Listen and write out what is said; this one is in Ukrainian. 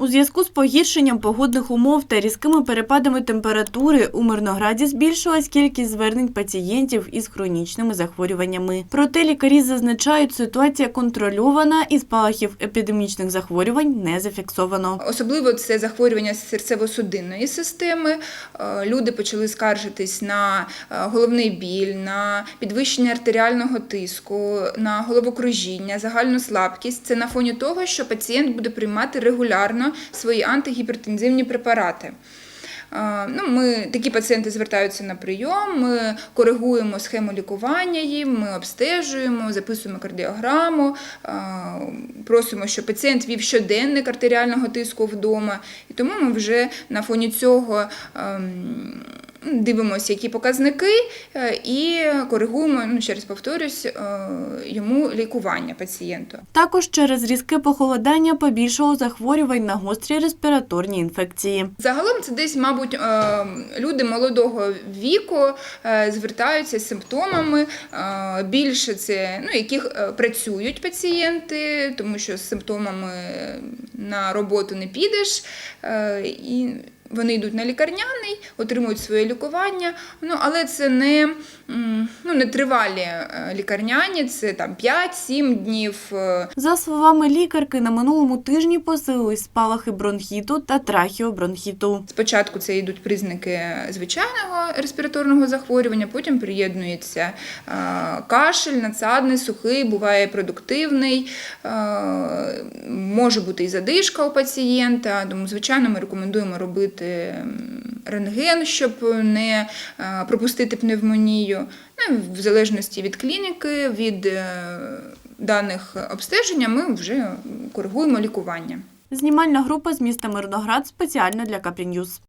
У зв'язку з погіршенням погодних умов та різкими перепадами температури у Мирнограді збільшилась кількість звернень пацієнтів із хронічними захворюваннями. Проте лікарі зазначають, ситуація контрольована і спалахів епідемічних захворювань не зафіксовано. Особливо це захворювання серцево-судинної системи. Е, Люди почали скаржитись на е, головний біль, на підвищення артеріального тиску, на головокружіння, загальну слабкість. Це на фоні того, що пацієнт буде приймати регулярно свої антигіпертензивні препарати. Е, Ну, ми, такі пацієнти звертаються на прийом, ми коригуємо схему лікування їм, ми обстежуємо, записуємо кардіограму, е, просимо, щоб пацієнт вів щоденник артеріального тиску вдома. І тому ми вже на фоні цього ем, дивимося, які показники, е, і коригуємо, ну, ще раз повторюсь, е, йому лікування пацієнту. Також через різке похолодання побільшало захворювань на гострі респіраторні інфекції. Загалом це десь, мабуть, е, люди молодого віку звертаються з симптомами. Більше це ну, яких працюють пацієнти, тому що з симптомами на роботу не підеш. І вони йдуть на лікарняний, отримують своє лікування. Ну, але це не, ну, не тривалі е, лікарняні, це там 5-7 днів. е, За словами лікарки, на минулому тижні посилились спалахи бронхіту та трахіобронхіту. Спочатку це йдуть признаки звичайного респіраторного захворювання, потім приєднується е, кашель, надсадний, сухий, буває продуктивний, може бути і задишка у пацієнта. Тому, звичайно, ми рекомендуємо робити рентген, щоб не е, пропустити пневмонію. Ну, в залежності від клініки, від е, даних обстеження, ми вже коригуємо лікування. Знімальна група з міста Мирноград спеціально для Капріньюз.